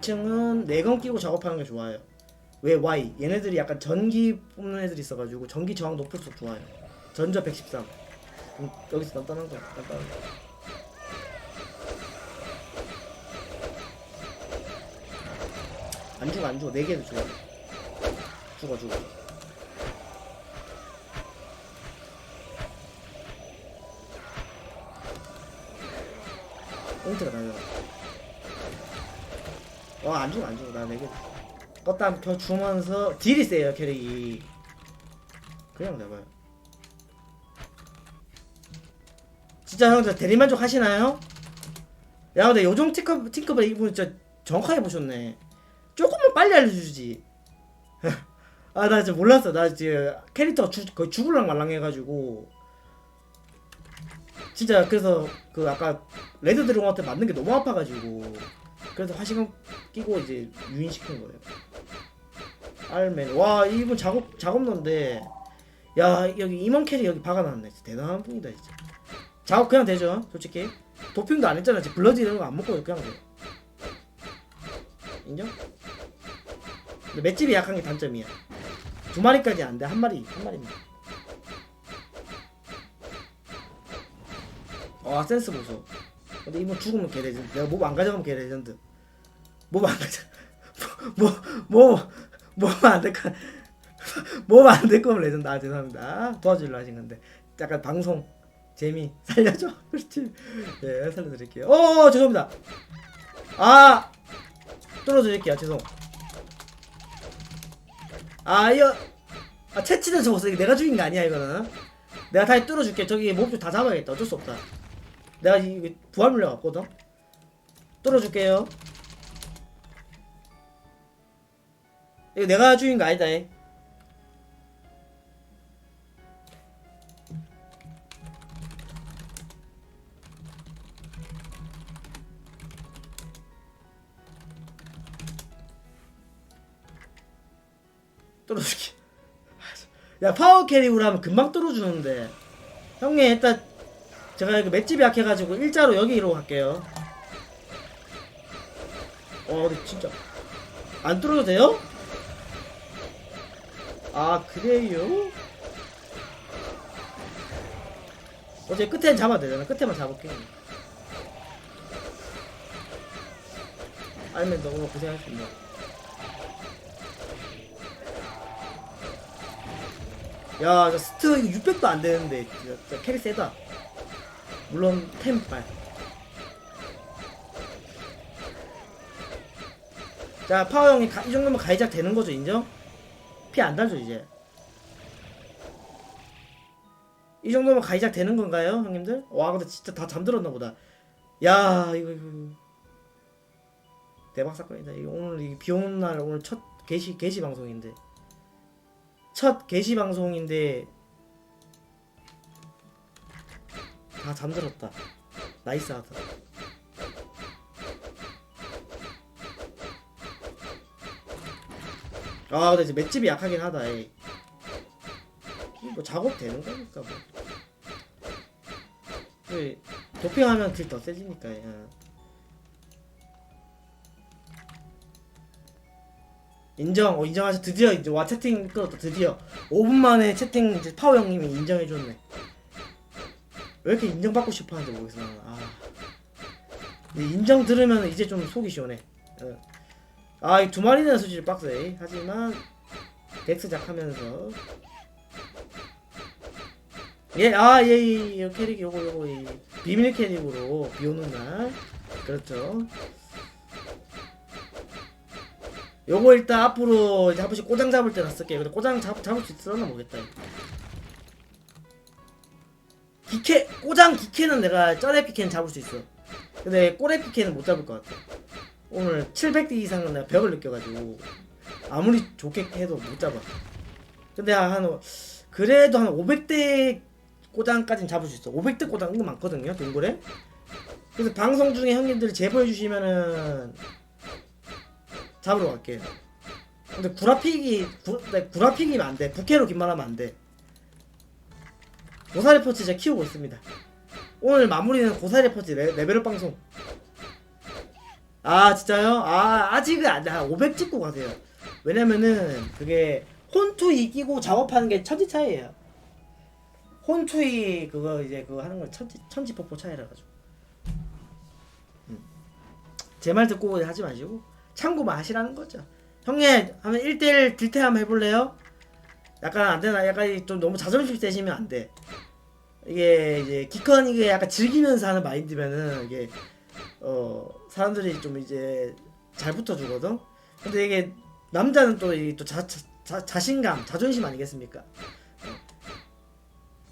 2층은 내건 끼고 작업하는 게 좋아요. 왜 Y? 얘네들이 약간 전기 뽑는 애들이 있어가지고 전기 저항 높을수록 좋아요. 전저 113. 음, 여기서 단단한 거, 단단한 거. 안 죽어, 안 죽어. 네 개도 죽어. 죽어, 죽어. 포인트가 날려. 와, 안 죽어, 안 죽어. 나 4개. 껐다 켜 주면서 딜이 세요, 캐릭이. 그냥 잡아요. 진짜 형들 대리만족 하시나요? 야, 근데 요정 팅커, 팅커벨 이분 진짜 정확하게 보셨네. 조금만 빨리 알려주지. 아, 나 진짜 몰랐어. 나 지금 캐릭터가 죽, 거의 죽을랑 말랑 해가지고. 진짜 그래서 그 아까 레드 드래곤한테 맞는 게 너무 아파가지고. 그래서 화시간 끼고 이제 유인시킨 거예요. 알맨. 와, 이분 작업, 작업너인데. 야, 여기 임원 캐릭 여기 박아놨네. 진짜 대단한 분이다, 진짜. 작업 그냥 되죠, 솔직히. 도핑도 안 했잖아. 지금 블러드 이런 거 안 먹고 그냥 돼. 인정? 근데 맷집이 약한 게 단점이야. 두 마리까지 안 돼. 한 마리, 한 마리면. 와, 센스 보소. 근데 이번 죽으면 개 레전드. 내가 몸 안 가져가면 개 레전드. 몸 안 가져. 뭐, 뭐, 몸안될 거. 몸안될 거면 레전드. 아, 죄송합니다. 도와주려 하신 건데. 약간 방송 재미 살려줘. 그렇지. 예, 살려드릴게요. 어, 죄송합니다. 아, 뚫어드릴게요. 죄송. 아, 이거 아, 채치는. 이거 내가 죽인 거 아니야, 이거는. 내가 다시 뚫어줄게. 저기 몸좀다 잡아야겠다. 어쩔 수 없다. 내가 이 부활 물려 왔거든. 뚫어줄게요. 이거 내가 죽인 거 아니다. 이. 뚫어줄게. 야 파워 캐릭으로 하면 금방 뚫어주는데 형님 일단 제가 이거 맷집이 약해가지고 일자로 여기로 갈게요. 어 근데 진짜 안 뚫어도 돼요? 아 그래요? 어제 끝에 잡아야 되잖아. 끝에만 잡을게. 아니면 너무 있네. 야, 저 스트 이거 600도 안 되는데 진짜 캐리 세다. 물론 템빨. 자, 파워 형이 가- 이 정도면 가이작 되는 거죠, 인정? 피 안 달죠, 이제. 이 정도면 가이작 되는 건가요, 형님들? 와, 근데 진짜 다 잠들었나 보다. 야, 이거, 이거. 대박 사건이다. 이거 오늘 이 비 오는 날 오늘 첫 게시 게시 방송인데. 첫 게시 방송인데 다 잠들었다. 나이스하다. 아 근데 이제 맷집이 약하긴 하다. 에이. 뭐 작업 되는 거니까 뭐. 그 도핑하면 딜 더 세지니까. 예. 인정, 어, 인정하셔. 드디어 이제 와 채팅 끌었다. 드디어 5분 만에 채팅 이제 파워 형님이 인정해줬네. 왜 이렇게 인정받고 싶어 하는지 모르겠어. 나는. 아, 인정 들으면 이제 좀 속이 시원해. 어. 아, 이 두 마리는 수질 빡세. 하지만 덱스 작 하면서 예, 아, 예, 예, 예, 캐릭 요거 요거 이 비밀 캐릭으로 비 오는 날 그렇죠. 요거 일단 앞으로 이제 한 번씩 꼬장 잡을 때나 쓸게요. 근데 꼬장 잡, 잡을 수 있을려나 모르겠다. 기캐, 꼬장 기캐는 내가 쩌레 피캐는 잡을 수 있어. 근데 꼬레 피캐는 못 잡을 것 같아. 오늘 700대 이상은 내가 벽을 느껴가지고 아무리 좋게 해도 못 잡아. 근데 한 그래도 한 500대 꼬장까지는 잡을 수 있어. 500대 꼬장 은근 많거든요, 동굴에. 그래서 방송 중에 형님들이 제보해 주시면은 잡으러 갈게요. 근데 구라픽이 구, 네, 구라픽이면 안 돼. 부캐로 긴말하면 안 돼. 고사리 퍼치 제가 키우고 있습니다. 오늘 마무리는 고사리 레, 레벨업 방송. 아 진짜요? 아 아직은 안돼 한500 찍고 가세요 왜냐면은 그게 혼투이 끼고 작업하는 게 천지 차이예요 혼투이 그거 이제 그거 하는 건 천지 천지 폭포 차이라 가지고 음. 제말 듣고 하지 마시고 참고만 하시라는 거죠 형님 하면 1대1 딜테 한번 해볼래요? 약간 안 되나? 약간 좀 너무 자존심 세시면 안 돼. 이게 이제 기컨 이게 약간 즐기면서 하는 마인드면은 이게 어 사람들이 좀 이제 잘 붙어주거든. 근데 이게 남자는 또 이또자 자, 자신감, 자존심 아니겠습니까? 어.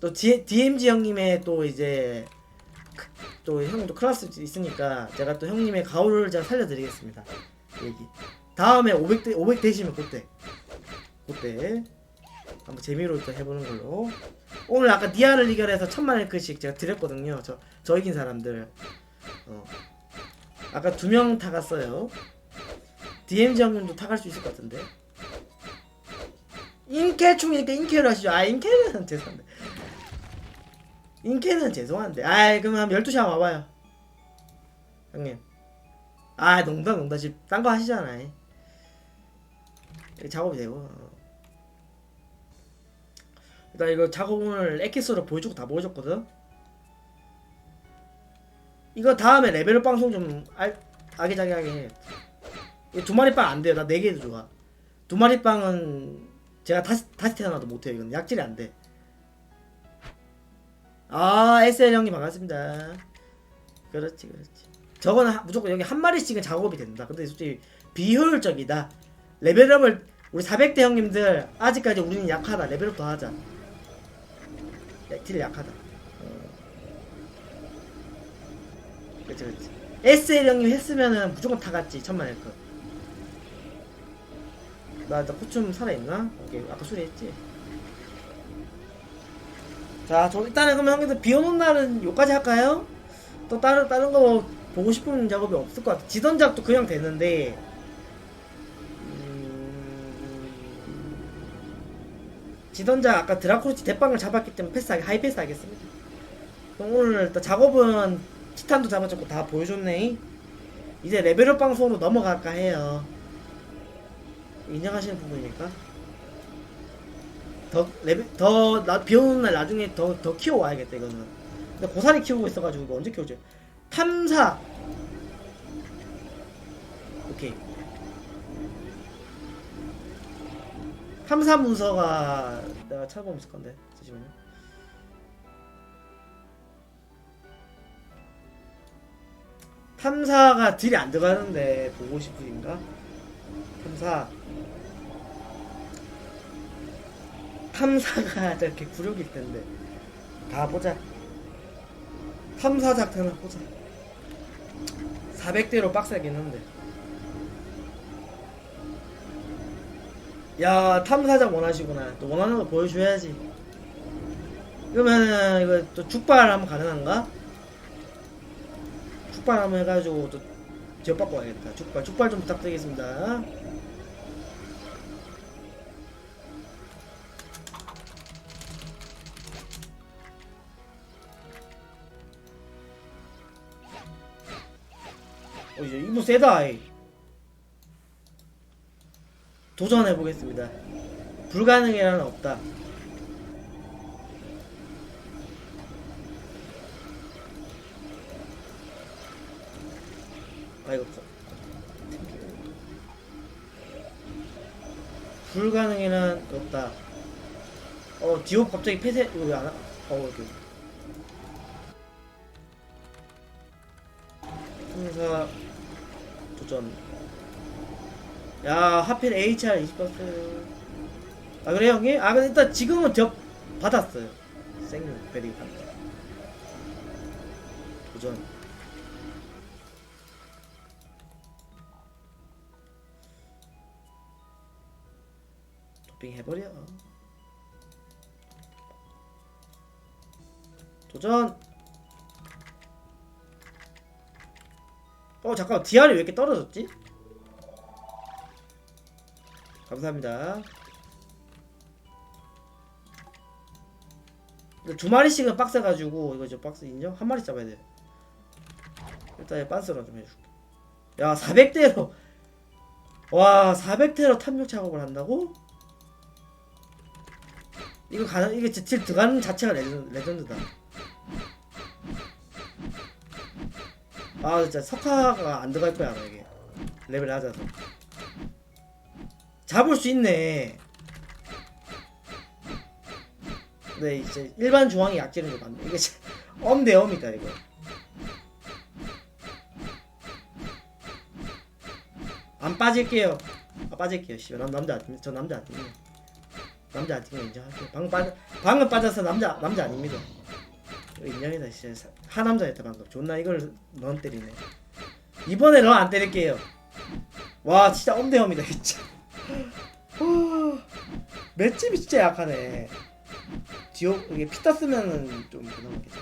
또 DMG 형님의 또 이제 크- 또 형도 클래스 있으니까 제가 또 형님의 가오를 제가 살려드리겠습니다. 얘기. 다음에 500대 500 되시면 그때 그때 한번 재미로 또 해보는 걸로. 오늘 아까 니아를 이겨내서 천만 랭크씩 제가 드렸거든요. 저, 저 이긴 사람들. 어. 아까 두 명 타갔어요. DMG 형님도 타갈 수 있을 것 같은데. 인캐충이니까 인캐를 하시죠. 아, 인캐는 죄송한데. 인캐는 죄송한데. 아이, 그럼 한 12시 한번 와봐요. 형님. 아, 농담, 농담. 지금 딴 거 하시잖아. 이렇게 작업이 되고. 어. 일단 이거 작업을 엑기스로 보여주고 다 보여줬거든. 이거 다음에 레벨업 방송 좀 알, 아기자기하게 해. 이두 마리 빵 안 돼요. 나 네 개도 좋아. 두 마리 빵은 제가 다시 다시 태어나도 못해요. 이건 약질이 안 돼. 아 SL 형님 반갑습니다. 그렇지 그렇지. 저거는 하- 무조건 여기 한 마리씩은 작업이 된다. 근데 솔직히 비효율적이다. 레벨업을 우리 400대 형님들 아직까지 우리는 약하다. 레벨업 더 하자. 야, 딜 약하다. 어. 그렇지 그렇지. SL 형님 했으면은 무조건 타갔지 천만 랭크. 나, 나 코춤 살아있나? 오케이 아까 수리했지. 자, 저 일단은 그러면 형님들 비 오는 날은 요까지 할까요? 또 다른 다른 거 보고 싶은 작업이 없을 것 같아. 지던 작도 그냥 되는데. 지던작 아까 드라코르치 대빵을 잡았기 때문에 패스하게 하이 패스 하겠습니다. 오늘 일단 작업은 티탄도 잡아줬고 다 보여줬네. 이제 레벨업 방송으로 넘어갈까 해요. 인정하시는 부분입니까? 더 레벨 더 나 비오는 날 나중에 더 더 키워 와야겠다 이거는. 근데 고사리 키우고 있어가지고 이거 언제 키우지? 탐사. 오케이. 탐사 문서가 내가 찾아보면 있을 건데 잠시만요. 탐사가 딜이 안 들어가는데 보고 싶으신가? 탐사. 탐사가 저렇게 굴욕일 텐데 다 보자 탐사 작전 하나 보자 400대로 빡세긴 한데 야 탐사작 원하시구나 또 원하는 거 보여줘야지 그러면은 이거 또 죽발 하면 가능한가? 죽발 한번 해가지고 또 바꿔 와야겠다 죽발 죽발 좀 부탁드리겠습니다 어, 이제 이거 세다. 아이. 도전해 보겠습니다. 불가능이라는 없다. 아 이거 거- 불가능이란 없다. 어 디오 갑자기 폐쇄 이거 왜안 하? 어 이렇게. 행사 도전 야 하필 HR 20 봤어요 아 그래요 형님? 아 근데 일단 지금은 저 받았어요. 생류 베리 감사 도전. 도핑 해버려. 도전. 어 잠깐만. DR이 왜 이렇게 떨어졌지? 감사합니다. 두 마리씩은 빡세가지고 이거 저 박스 인정? 한 마리 잡아야 돼 일단 빤스로 좀 해줄게. 야 400대로. 와 400대로 탐욕 작업을 한다고? 이거 가능 이게 딜 들어가는 자체가 레전, 레전드다. 아 진짜 석화가 안 들어갈 거야 아마 이게. 레벨 낮아서 잡을 수 있네. 네 이제 일반 중앙이 약지는 게 맞네. 이게 진짜 엄대 엄이다 이거. 안 빠질게요. 아 빠질게요 씨발. 난 남자 아닙니다 저 남자 아닙니다 남자 아니면 인정할게요. 방금 빠 방금 빠져서 남자 남자 아닙니다. 인정이다 진짜. 하 남자였다 방금. 존나 이걸 넌 때리네. 이번에 넌 안 때릴게요. 와 진짜 엄대엄이다 진짜 와, 맷집이 진짜 약하네. 디오 이게 피타 쓰면은 좀 그나마겠다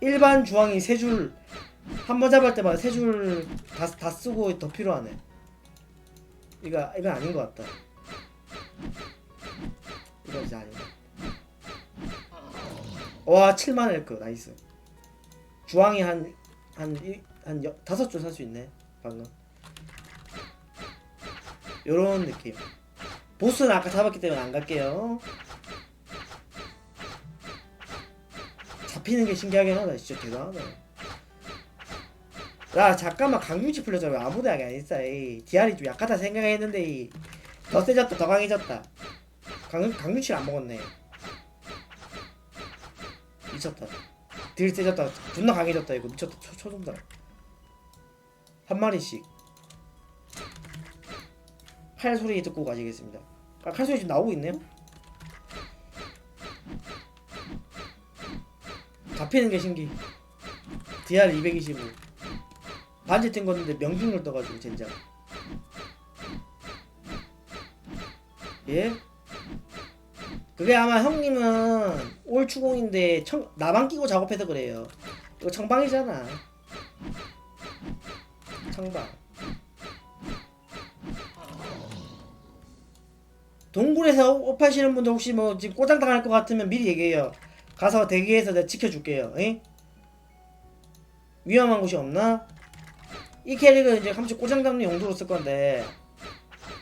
일반 주황이 세 줄 한 번 잡을 때마다 세 줄 다 다 쓰고 더 필요하네. 이거 이건 아닌 것 같다. 이거 진짜 아니다 와 7만 엘크 나이스. 주황이 한 한한 다섯 줄 살 수 있네 방금. 요런 느낌. 보스는 아까 잡았기 때문에 안 갈게요. 잡히는 게 신기하긴 하다. 진짜 대단하다. 야 잠깐만. 강유치 풀렸잖아. 왜 아무도 약이 안 있어 이. 디알이 좀 약하다 생각했는데 이. 더 세졌다. 더 강해졌다. 강, 강유치를 안 먹었네. 미쳤다. 딜 세졌다. 존나 강해졌다. 이거 미쳤다. 초, 초종다 한 마리씩. 칼 소리 듣고 가시겠습니다. 아, 칼 소리 지금 나오고 있네요? 잡히는 게 신기. DR 225 반지 뜬 건데 명중률 떠가지고 젠장. 예? 그게 아마 형님은 올 추공인데 청, 나만 끼고 작업해서 그래요. 이거 청방이잖아 청방 동굴에서 옷 파시는 분들 혹시 뭐 지금 꼬장 당할 것 같으면 미리 얘기해요 가서 대기해서 내가 지켜줄게요 에? 위험한 곳이 없나? 이 캐릭은 이제 함시 꼬장 잡는 용도로 쓸 건데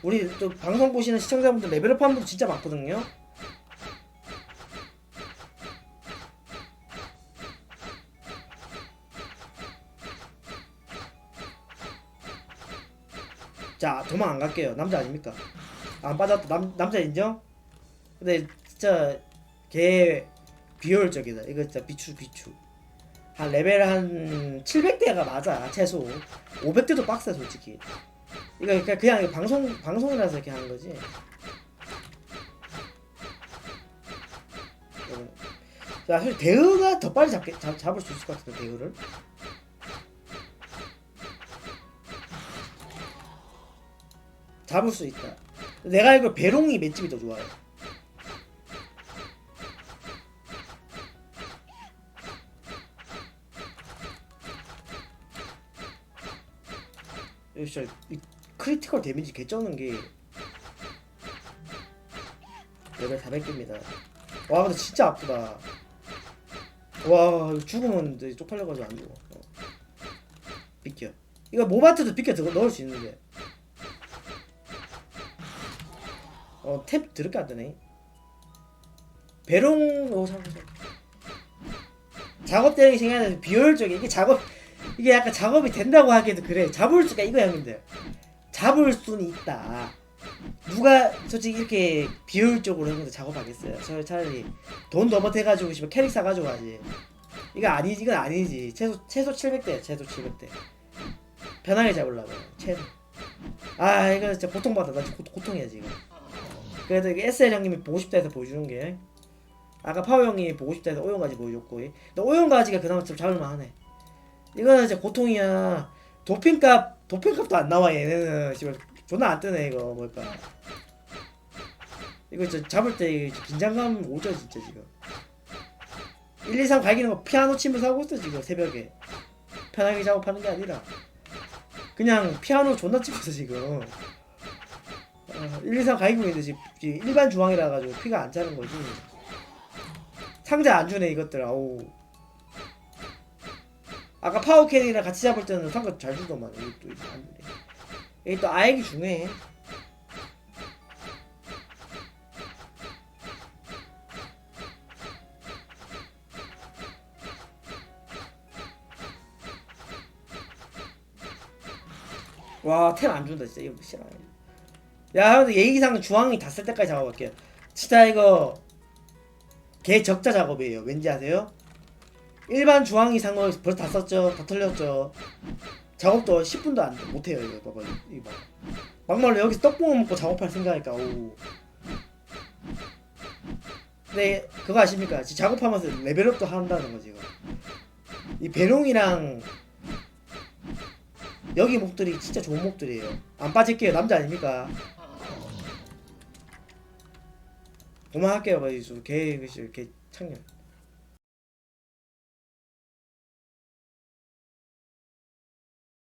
우리 또 방송 보시는 시청자분들 레벨업 하는 분들 진짜 많거든요 도망 안 갈게요. 남자 아닙니까? 안 빠졌다. 남, 남자 인정? 근데 진짜 걔 비효율적이다. 이거 진짜 비추 비추. 한 레벨 한 700대가 맞아 최소. 500대도 빡세 솔직히. 이거 그냥, 그냥 방송 방송이라서 이렇게 하는 거지. 어. 야 사실 대우가 더 빨리 잡게, 잡, 잡을 수 있을 것 같은데 대우를 잡을 수 있다 내가 알기로 배롱이 맷집이 더 좋아요 진짜 이 크리티컬 데미지 개쩌는 게 레벨 400개입니다. 와 근데 진짜 아프다. 와 죽으면 쪽팔려가지고 안 죽어. 어. 비켜. 이거 모바트도 비켜 넣을 수 있는데. 어 탭 드럽게 안 되네. 배롱 오 잠깐. 작업 되는 게 생각나는 비효율적인 이게 작업 이게 약간 작업이 된다고 하기에도 그래. 잡을 수가 이거 형님들 잡을 수는 있다. 누가 솔직히 이렇게 비효율적으로 형님들 작업하겠어요? 저 차라리 돈더 못해가지고 씨발 캐릭 사가지고 하지. 이거 아니지 이건 아니지. 최소 최소 700대 최소 700대. 편하게 잡으려고. 최소. 아 이거 진짜 고통받아. 나 지금 고- 고통이야 지금 이게 SL 형님이 보고 싶다 해서 보여주는 게 아까 파워 형이 보고 싶다 해서 오용가지 보여줬고 근데 오용가지가 그나마 좀 잡을만 하네 이거는 이제 고통이야. 도핑값 도핑값도 안 나와 얘네는 씨발 존나 안 뜨네 이거 뭘까. 이거 진짜 잡을 때 긴장감 오죠 진짜 지금. 1, 2, 3 갈기는 거 피아노 치면서 하고 있어 지금 새벽에. 편하게 작업하는 게 아니라 그냥 피아노 존나 치면서 지금. 어, 1, 2, 3 갈기고 있는데 지금 일반 주황이라 가지고 피가 안 차는 거지. 상자 안 주네 이것들 아우. 아까 파워 캐리랑 같이 잡을 때는 상관 잘 주더만 여기 또 안 주네. 여기 또 아액이 중요해. 와, 템 안 준다, 진짜. 이거 싫어. 야, 형들 예의상 주황이 다 쓸 때까지 작업할게요. 진짜 이거 개 적자 작업이에요. 왠지 아세요? 일반 주황 이상을 벌써 다 썼죠. 다 털렸죠. 작업도 10분도 안 못해요. 이거 봐봐. 이거 봐. 막말로 여기서 떡볶이 먹고 작업할 생각하니까 오. 근데 그거 아십니까? 작업하면서 레벨업도 한다는 거지 이거. 이 배롱이랑 여기 목들이 진짜 좋은 목들이에요. 안 빠질게요. 남자 아닙니까? 그만할게요. 봐, 이수 개, 개, 개 창렬.